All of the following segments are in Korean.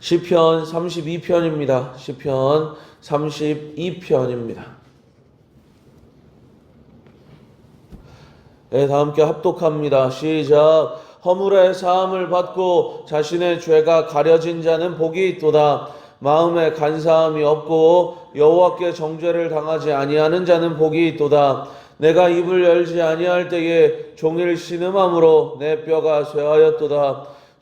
시편 32편입니다. 시편 32편입니다. 네, 다 함께 합독합니다. 시작. 허물의 사함을 받고 자신의 죄가 가려진 자는 복이 있도다. 마음에 간사함이 없고 여호와께 정죄를 당하지 아니하는 자는 복이 있도다. 내가 입을 열지 아니할 때에 종일 신음함으로 내 뼈가 쇠하였도다.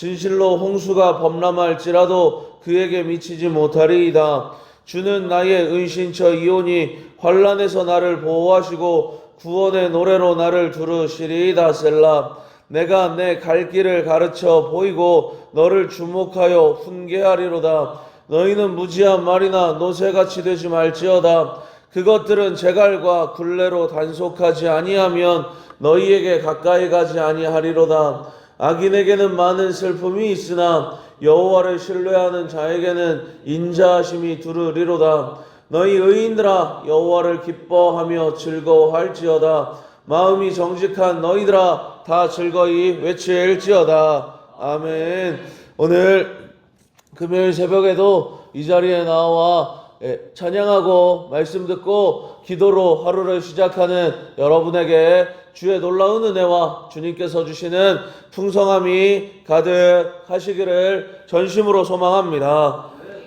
진실로 홍수가 범람할지라도 그에게 미치지 못하리이다. 주는 나의 은신처 이오니 환란에서 나를 보호하시고 구원의 노래로 나를 두르시리이다 셀라. 내가 내 갈 길을 가르쳐 보이고 너를 주목하여 훈계하리로다. 너희는 무지한 말이나 노새같이 되지 말지어다. 그것들은 제갈과 굴레로 단속하지 아니하면 너희에게 가까이 가지 아니하리로다. 악인에게는 많은 슬픔이 있으나 여호와를 신뢰하는 자에게는 인자하심이 두르리로다. 너희 의인들아 여호와를 기뻐하며 즐거워할지어다. 마음이 정직한 너희들아 다 즐거이 외칠지어다. 아멘. 오늘 금요일 새벽에도 이 자리에 나와 예, 찬양하고 말씀 듣고 기도로 하루를 시작하는 여러분에게 주의 놀라운 은혜와 주님께서 주시는 풍성함이 가득하시기를 전심으로 소망합니다.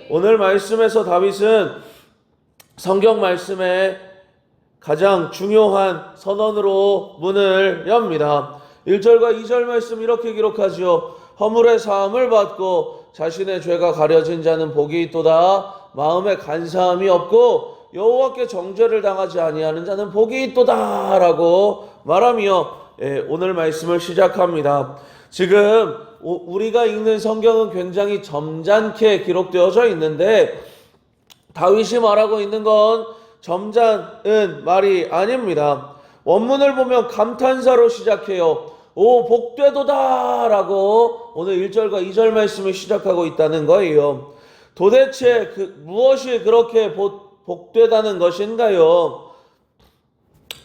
오늘 말씀에서 다윗은 성경 말씀에 가장 중요한 선언으로 문을 엽니다. 1절과 2절 말씀 이렇게 기록하지요. 허물의 사함을 받고 자신의 죄가 가려진 자는 복이 있도다. 마음에 간사함이 없고 여호와께 정죄를 당하지 아니하는 자는 복이 있도다라고 말하며 예, 오늘 말씀을 시작합니다. 지금 우- 우리가 읽는 성경은 굉장히 점잖게 기록되어져 있는데 다윗이 말하고 있는 건 점잖은 말이 아닙니다. 원문을 보면 감탄사로 시작해요. 오, 복되도다 라고 오늘 1절과 2절 말씀을 시작하고 있다는 거예요. 도대체 그 무엇이 그렇게 복, 복되다는 것인가요?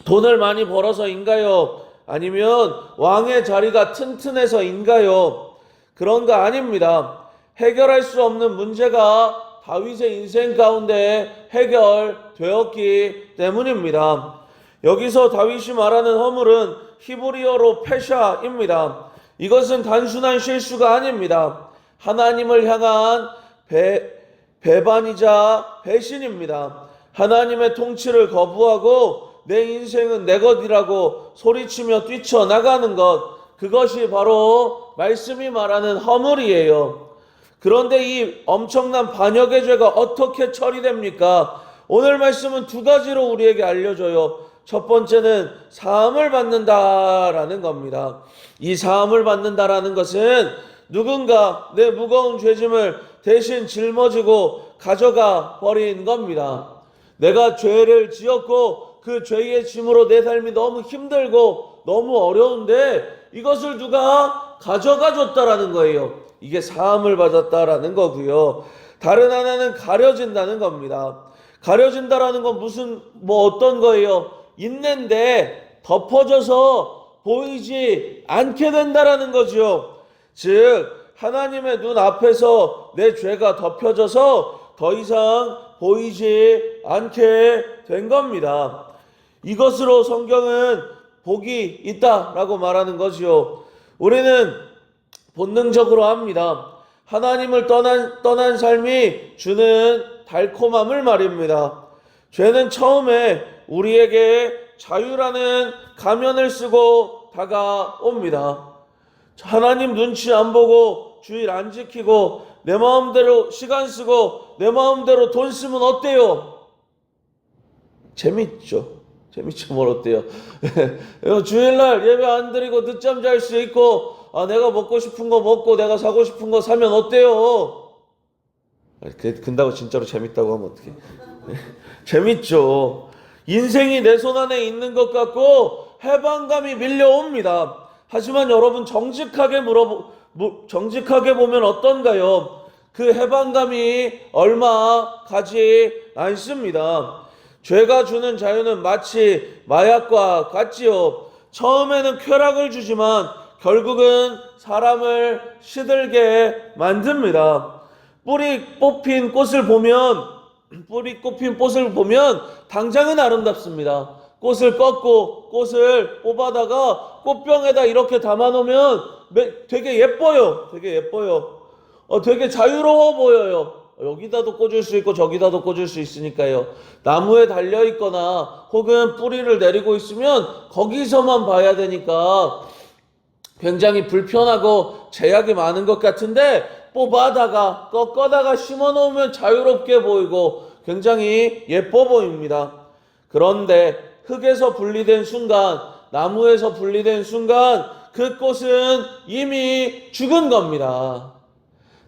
돈을 많이 벌어서인가요? 아니면 왕의 자리가 튼튼해서인가요? 그런 거 아닙니다. 해결할 수 없는 문제가 다윗의 인생 가운데 해결되었기 때문입니다. 여기서 다윗이 말하는 허물은 히브리어로 페샤입니다. 이것은 단순한 실수가 아닙니다. 하나님을 향한 배, 배반이자 배신입니다. 하나님의 통치를 거부하고 내 인생은 내 것이라고 소리치며 뛰쳐나가는 것, 그것이 바로 말씀이 말하는 허물이에요. 그런데 이 엄청난 반역의 죄가 어떻게 처리됩니까? 오늘 말씀은 두 가지로 우리에게 알려줘요. 첫 번째는 사함을 받는다라는 겁니다. 이 사함을 받는다라는 것은 누군가 내 무거운 죄짐을 대신 짊어지고 가져가 버린 겁니다. 내가 죄를 지었고 그 죄의 짐으로 내 삶이 너무 힘들고 너무 어려운데 이것을 누가 가져가 줬다라는 거예요. 이게 사함을 받았다라는 거고요. 다른 하나는 가려진다는 겁니다. 가려진다라는 건 무슨 뭐 어떤 거예요? 있는데 덮어져서 보이지 않게 된다라는 거죠. 즉 하나님의 눈 앞에서 내 죄가 덮여져서 더 이상 보이지 않게 된 겁니다. 이것으로 성경은 복이 있다라고 말하는 거지요. 우리는 본능적으로 합니다. 하나님을 떠난, 떠난 삶이 주는 달콤함을 말입니다. 죄는 처음에 우리에게 자유라는 가면을 쓰고 다가옵니다. 하나님 눈치 안 보고 주일 안 지키고 내 마음대로 시간 쓰고 내 마음대로 돈 쓰면 어때요? 재밌죠. 재밌죠. 뭘 어때요? 주일날 예배 안 드리고 늦잠 잘 수 있고 아, 내가 먹고 싶은 거 먹고 내가 사고 싶은 거 사면 어때요? 그- 근다고 진짜로 재밌다고 하면 어떡해? 재밌죠. 인생이 내 손 안에 있는 것 같고 해방감이 밀려옵니다. 하지만 여러분 정직하게 물어보 무- 정직하게 보면 어떤가요? 그 해방감이 얼마 가지 않습니다. 죄가 주는 자유는 마치 마약과 같지요. 처음에는 쾌락을 주지만 결국은 사람을 시들게 만듭니다. 뿌리 뽑힌 꽃을 보면 뿌리 꼽힌 꽃을 보면 당장은 아름답습니다. 꽃을 꺾고 꽃을 뽑아다가 꽃병에다 이렇게 담아놓으면 매- 되게 예뻐요. 되게 예뻐요. 어, 되게 자유로워 보여요. 여기다도 꽂을 수 있고 저기다도 꽂을 수 있으니까요. 나무에 달려 있거나 혹은 뿌리를 내리고 있으면 거기서만 봐야 되니까 굉장히 불편하고 제약이 많은 것 같은데 뽑아다가 꺾어다가 심어 놓으면 자유롭게 보이고 굉장히 예뻐 보입니다. 그런데 흙에서 분리된 순간, 나무에서 분리된 순간 그 꽃은 이미 죽은 겁니다.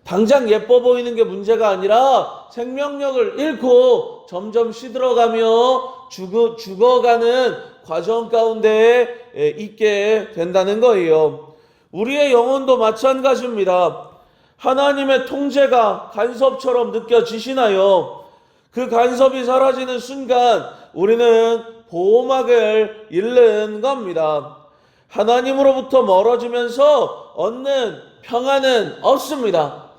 당장 예뻐 보이는 게 문제가 아니라 생명력을 잃고 점점 시들어가며 죽어, 죽어가는 과정 가운데 에, 있게 된다는 거예요. 우리의 영혼도 마찬가지입니다. 하나님의 통제가 간섭처럼 느껴지시나요? 그 간섭이 사라지는 순간 우리는 보호막을 잃는 겁니다. 하나님으로부터 멀어지면서 얻는 평안은 없습니다.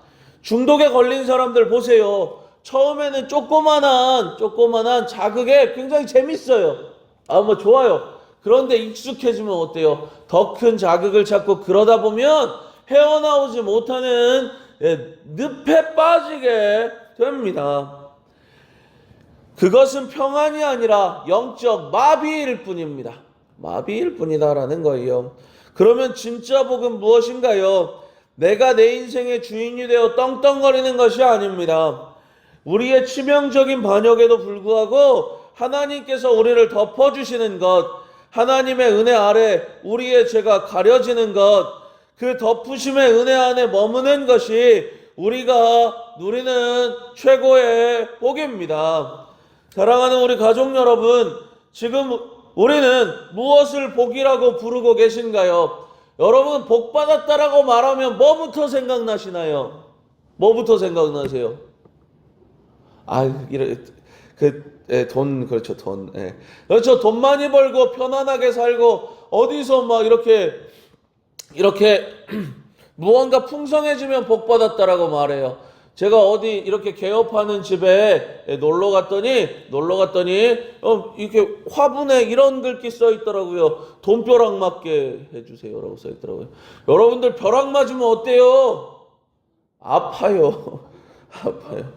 중독에 걸린 사람들 보세요. 처음에는 조그만한, 조그만한 자극에 굉장히 재밌어요. 아, 뭐 좋아요. 그런데 익숙해지면 어때요? 더 큰 자극을 찾고 그러다 보면 헤어나오지 못하는 예, 늪에 빠지게 됩니다. 그것은 평안이 아니라 영적 마비일 뿐입니다. 마비일 뿐이다라는 거예요. 그러면 진짜 복은 무엇인가요? 내가 내 인생의 주인이 되어 떵떵거리는 것이 아닙니다. 우리의 치명적인 반역에도 불구하고 하나님께서 우리를 덮어주시는 것, 하나님의 은혜 아래 우리의 죄가 가려지는 것, 그 덮으심의 은혜 안에 머무는 것이 우리가 누리는 최고의 복입니다. 사랑하는 우리 가족 여러분, 지금 우리는 무엇을 복이라고 부르고 계신가요? 여러분, 복 받았다라고 말하면 뭐부터 생각나시나요? 뭐부터 생각나세요? 아, 이래 그, 예, 돈, 그렇죠, 돈. 예. 그렇죠, 돈 많이 벌고 편안하게 살고 어디서 막 이렇게 이렇게 무언가 풍성해지면 복 받았다라고 말해요. 제가 어디 이렇게 개업하는 집에 놀러 갔더니 놀러 갔더니 어 이렇게 화분에 이런 글귀 써 있더라고요. 돈벼락 맞게 해주세요라고 써 있더라고요. 여러분들 벼락 맞으면 어때요? 아파요. 아파요.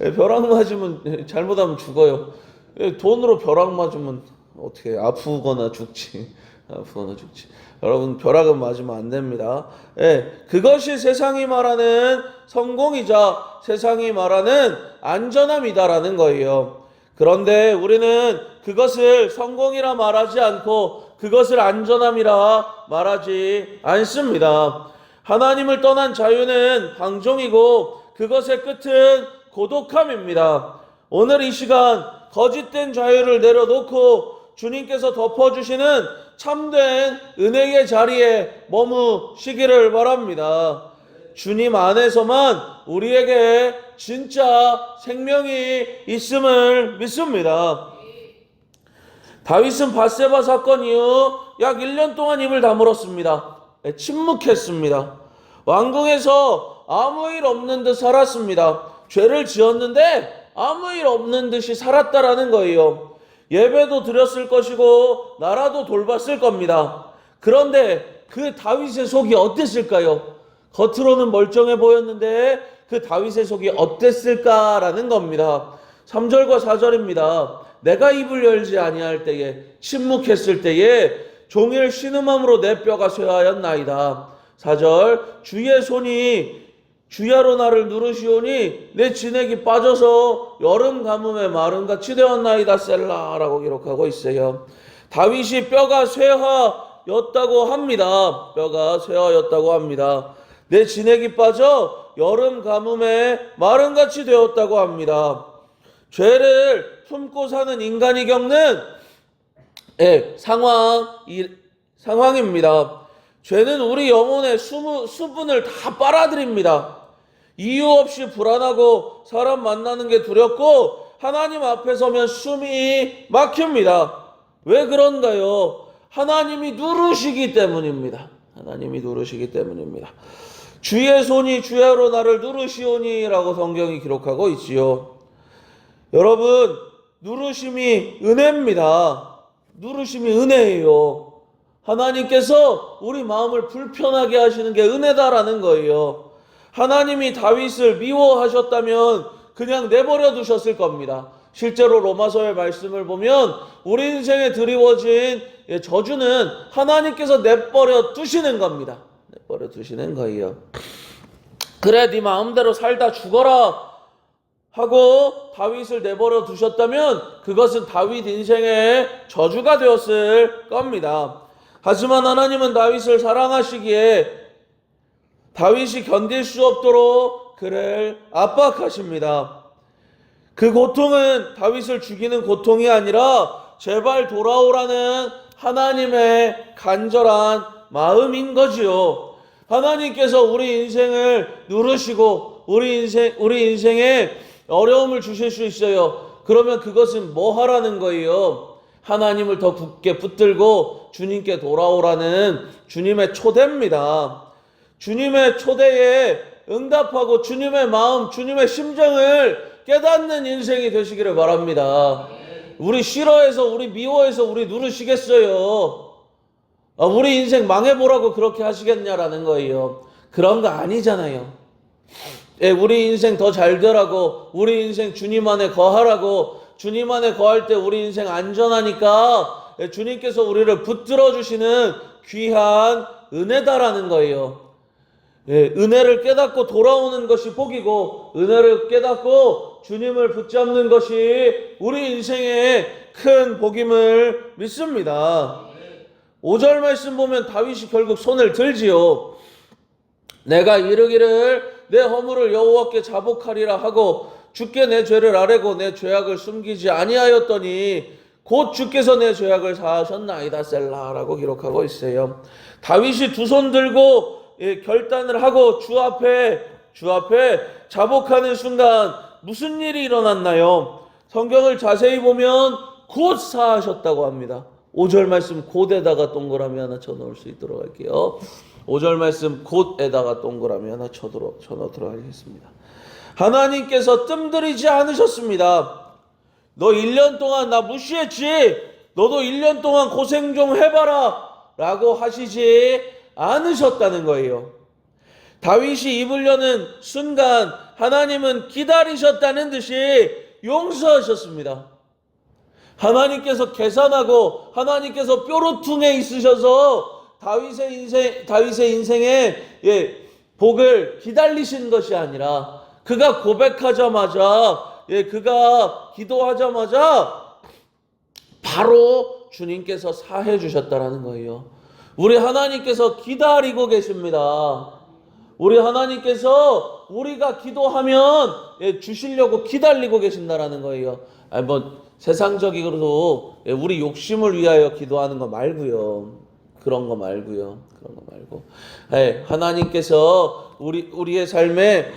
예, 벼락 맞으면 예, 잘못하면 죽어요. 예, 돈으로 벼락 맞으면 어떻게 아프거나 죽지. 아프거나 죽지. 여러분 벼락은 맞으면 안 됩니다. 예, 그것이 세상이 말하는 성공이자 세상이 말하는 안전함이다라는 거예요. 그런데 우리는 그것을 성공이라 말하지 않고 그것을 안전함이라 말하지 않습니다. 하나님을 떠난 자유는 방종이고 그것의 끝은 고독함입니다. 오늘 이 시간 거짓된 자유를 내려놓고 주님께서 덮어주시는 참된 은혜의 자리에 머무시기를 바랍니다. 주님 안에서만 우리에게 진짜 생명이 있음을 믿습니다. 다윗은 바세바 사건 이후 약 1년 동안 입을 다물었습니다. 네, 침묵했습니다. 왕궁에서 아무 일 없는 듯 살았습니다. 죄를 지었는데 아무 일 없는 듯이 살았다라는 거예요. 예배도 드렸을 것이고 나라도 돌봤을 겁니다. 그런데 그 다윗의 속이 어땠을까요? 겉으로는 멀쩡해 보였는데 그 다윗의 속이 어땠을까라는 겁니다. 3절과 4절입니다. 내가 입을 열지 아니할 때에 침묵했을 때에 종일 신음함으로 내 뼈가 쇠하였나이다. 4절 주의 손이 주야로 나를 누르시오니 내 진액이 빠져서 여름 가뭄에 마름같이 되었나이다 셀라라고 기록하고 있어요. 다윗이 뼈가 쇠하였다고 합니다. 뼈가 쇠하였다고 합니다. 내 진액이 빠져 여름 가뭄에 마름같이 되었다고 합니다. 죄를 품고 사는 인간이 겪는 예, 상황 이 상황입니다. 죄는 우리 영혼의 수분을 다 빨아들입니다. 이유 없이 불안하고 사람 만나는 게 두렵고 하나님 앞에 서면 숨이 막힙니다. 왜 그런가요? 하나님이 누르시기 때문입니다. 하나님이 누르시기 때문입니다. 주의 손이 주야로 나를 누르시오니라고 성경이 기록하고 있지요. 여러분, 누르심이 은혜입니다. 누르심이 은혜예요. 하나님께서 우리 마음을 불편하게 하시는 게 은혜다라는 거예요. 하나님이 다윗을 미워하셨다면 그냥 내버려 두셨을 겁니다. 실제로 로마서의 말씀을 보면 우리 인생에 드리워진 예, 저주는 하나님께서 내버려 두시는 겁니다. 내버려 두시는 거예요. 그래 네 마음대로 살다 죽어라 하고 다윗을 내버려 두셨다면 그것은 다윗 인생의 저주가 되었을 겁니다. 하지만 하나님은 다윗을 사랑하시기에 다윗이 견딜 수 없도록 그를 압박하십니다. 그 고통은 다윗을 죽이는 고통이 아니라 제발 돌아오라는 하나님의 간절한 마음인 거지요. 하나님께서 우리 인생을 누르시고 우리 인생 우리 인생에 어려움을 주실 수 있어요. 그러면 그것은 뭐 하라는 거예요? 하나님을 더 굳게 붙들고 주님께 돌아오라는 주님의 초대입니다. 주님의 초대에 응답하고 주님의 마음, 주님의 심정을 깨닫는 인생이 되시기를 바랍니다. 우리 싫어해서, 우리 미워해서 우리 누르시겠어요? 아, 우리 인생 망해보라고 그렇게 하시겠냐라는 거예요. 그런 거 아니잖아요. 예, 우리 인생 더 잘 되라고, 우리 인생 주님 안에 거하라고, 주님 안에 거할 때 우리 인생 안전하니까 예, 주님께서 우리를 붙들어 주시는 귀한 은혜다라는 거예요. 예, 은혜를 깨닫고 돌아오는 것이 복이고 은혜를 깨닫고 주님을 붙잡는 것이 우리 인생의 큰 복임을 믿습니다. 5절 말씀 보면 다윗이 결국 손을 들지요. 내가 이르기를 내 허물을 여호와께 자복하리라 하고 주께 내 죄를 아뢰고 내 죄악을 숨기지 아니하였더니 곧 주께서 내 죄악을 사하셨나이다 셀라라고 기록하고 있어요. 다윗이 두 손 들고 예, 결단을 하고 주 앞에 주 앞에 자복하는 순간 무슨 일이 일어났나요? 성경을 자세히 보면 곧 사하셨다고 합니다. 5절 말씀 곧에다가 동그라미 하나 쳐놓을 수 있도록 할게요. 5절 말씀 곧에다가 동그라미 하나 쳐도록 쳐놓도록 하겠습니다. 하나님께서 뜸들이지 않으셨습니다. 너 1년 동안 나 무시했지? 너도 1년 동안 고생 좀 해봐라. 라고 하시지 않으셨다는 거예요. 다윗이 입으려는 순간 하나님은 기다리셨다는 듯이 용서하셨습니다. 하나님께서 계산하고 하나님께서 뾰루퉁에 있으셔서 다윗의 인생 다윗의 인생에 예, 복을 기다리신 것이 아니라 그가 고백하자마자 예, 그가 기도하자마자 바로 주님께서 사해 주셨다라는 거예요. 우리 하나님께서 기다리고 계십니다. 우리 하나님께서 우리가 기도하면 예, 주시려고 기다리고 계신다라는 거예요. 아니 뭐 세상적으로 예, 우리 욕심을 위하여 기도하는 거 말고요. 그런 거 말고요. 그런 거 말고 예, 하나님께서 우리 우리의 삶에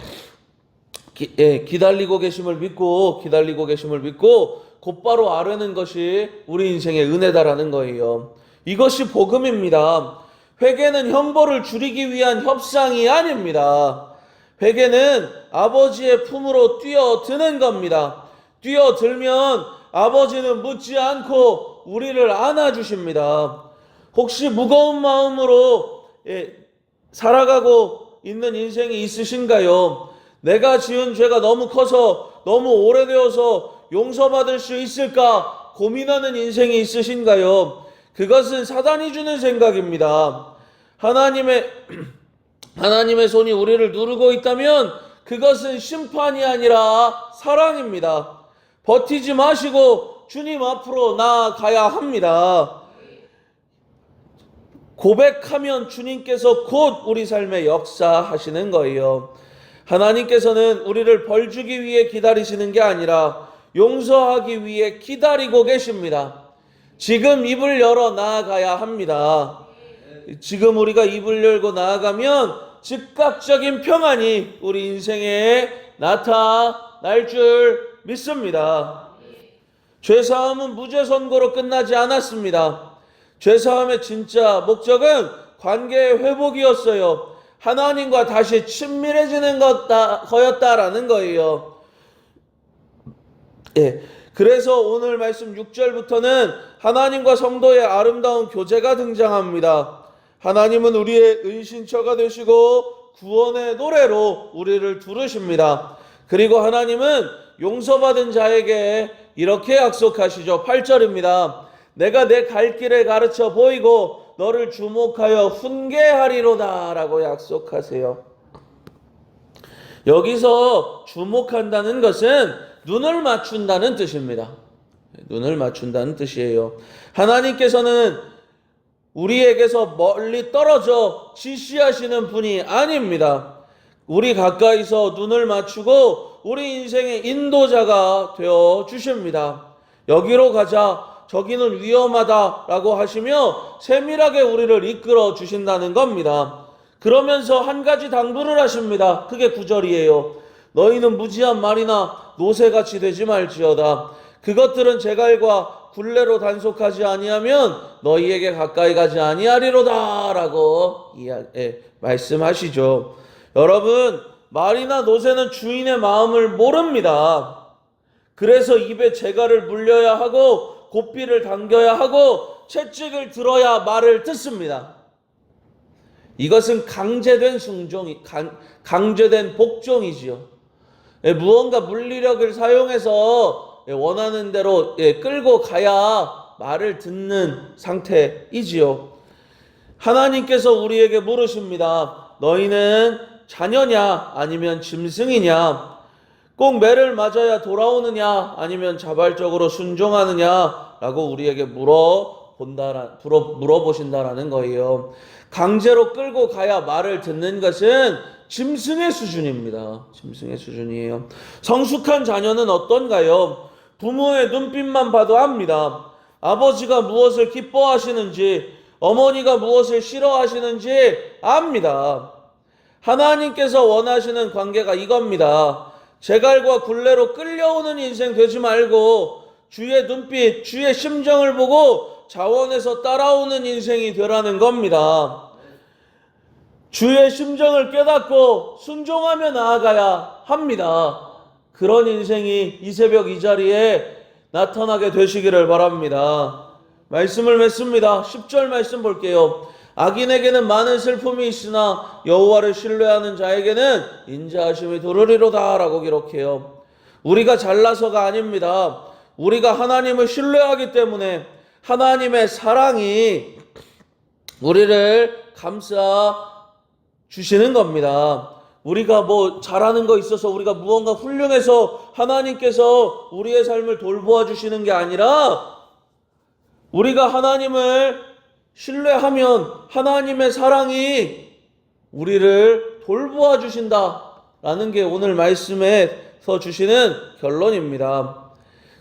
기, 예, 기다리고 계심을 믿고 기다리고 계심을 믿고 곧바로 아뢰는 것이 우리 인생의 은혜다라는 거예요. 이것이 복음입니다. 회개는 형벌을 줄이기 위한 협상이 아닙니다. 회개는 아버지의 품으로 뛰어드는 겁니다. 뛰어들면 아버지는 묻지 않고 우리를 안아주십니다. 혹시 무거운 마음으로 예, 살아가고 있는 인생이 있으신가요? 내가 지은 죄가 너무 커서 너무 오래되어서 용서받을 수 있을까 고민하는 인생이 있으신가요? 그것은 사단이 주는 생각입니다. 하나님의 하나님의 손이 우리를 누르고 있다면 그것은 심판이 아니라 사랑입니다. 버티지 마시고 주님 앞으로 나아가야 합니다. 고백하면 주님께서 곧 우리 삶에 역사하시는 거예요. 하나님께서는 우리를 벌 주기 위해 기다리시는 게 아니라 용서하기 위해 기다리고 계십니다. 지금 입을 열어 나아가야 합니다. 지금 우리가 입을 열고 나아가면 즉각적인 평안이 우리 인생에 나타날 줄 믿습니다. 죄사함은 무죄 선고로 끝나지 않았습니다. 죄사함의 진짜 목적은 관계의 회복이었어요. 하나님과 다시 친밀해지는 것다, 거였다라는 거예요. 예. 그래서 오늘 말씀 6절부터는 하나님과 성도의 아름다운 교제가 등장합니다. 하나님은 우리의 은신처가 되시고 구원의 노래로 우리를 부르십니다. 그리고 하나님은 용서받은 자에게 이렇게 약속하시죠. 8절입니다. 내가 내 갈 길을 가르쳐 보이고 너를 주목하여 훈계하리로다 라고 약속하세요. 여기서 주목한다는 것은 눈을 맞춘다는 뜻입니다. 눈을 맞춘다는 뜻이에요. 하나님께서는 우리에게서 멀리 떨어져 지시하시는 분이 아닙니다. 우리 가까이서 눈을 맞추고 우리 인생의 인도자가 되어 주십니다. 여기로 가자. 저기는 위험하다라고 하시며 세밀하게 우리를 이끌어 주신다는 겁니다. 그러면서 한 가지 당부를 하십니다. 그게 구절이에요. 너희는 무지한 말이나 노새같이 되지 말지어다. 그것들은 제갈과 굴레로 단속하지 아니하면 너희에게 가까이 가지 아니하리로다라고 예, 말씀하시죠. 여러분 말이나 노새는 주인의 마음을 모릅니다. 그래서 입에 재갈을 물려야 하고 고삐를 당겨야 하고 채찍을 들어야 말을 듣습니다. 이것은 강제된 순종이 강, 강제된 복종이지요. 예, 무언가 물리력을 사용해서 예, 원하는 대로 예, 끌고 가야 말을 듣는 상태이지요. 하나님께서 우리에게 물으십니다. 너희는 자녀냐 아니면 짐승이냐? 꼭 매를 맞아야 돌아오느냐 아니면 자발적으로 순종하느냐라고 우리에게 물어 본다 물어보신다라는 거예요. 강제로 끌고 가야 말을 듣는 것은 짐승의 수준입니다. 짐승의 수준이에요. 성숙한 자녀는 어떤가요? 부모의 눈빛만 봐도 압니다. 아버지가 무엇을 기뻐하시는지, 어머니가 무엇을 싫어하시는지 압니다. 하나님께서 원하시는 관계가 이겁니다. 제갈과 굴레로 끌려오는 인생 되지 말고 주의 눈빛, 주의 심정을 보고 자원해서 따라오는 인생이 되라는 겁니다. 주의 심정을 깨닫고 순종하며 나아가야 합니다. 그런 인생이 이 새벽 이 자리에 나타나게 되시기를 바랍니다. 말씀을 맺습니다. 10절 말씀 볼게요. 악인에게는 많은 슬픔이 있으나 여호와를 신뢰하는 자에게는 인자하심이 도르리로다라고 기록해요. 우리가 잘나서가 아닙니다. 우리가 하나님을 신뢰하기 때문에 하나님의 사랑이 우리를 감싸 주시는 겁니다. 우리가 뭐 잘하는 거 있어서 우리가 무언가 훌륭해서 하나님께서 우리의 삶을 돌보아 주시는 게 아니라 우리가 하나님을 신뢰하면 하나님의 사랑이 우리를 돌보아 주신다라는 게 오늘 말씀에서 주시는 결론입니다.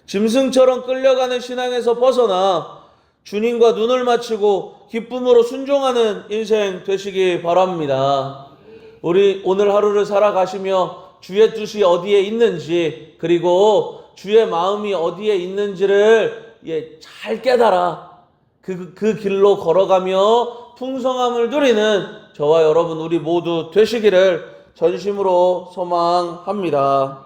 짐승처럼 끌려가는 신앙에서 벗어나 주님과 눈을 맞추고 기쁨으로 순종하는 인생 되시기 바랍니다. 우리 오늘 하루를 살아가시며 주의 뜻이 어디에 있는지 그리고 주의 마음이 어디에 있는지를 예, 잘 깨달아 그, 그 길로 걸어가며 풍성함을 누리는 저와 여러분 우리 모두 되시기를 전심으로 소망합니다.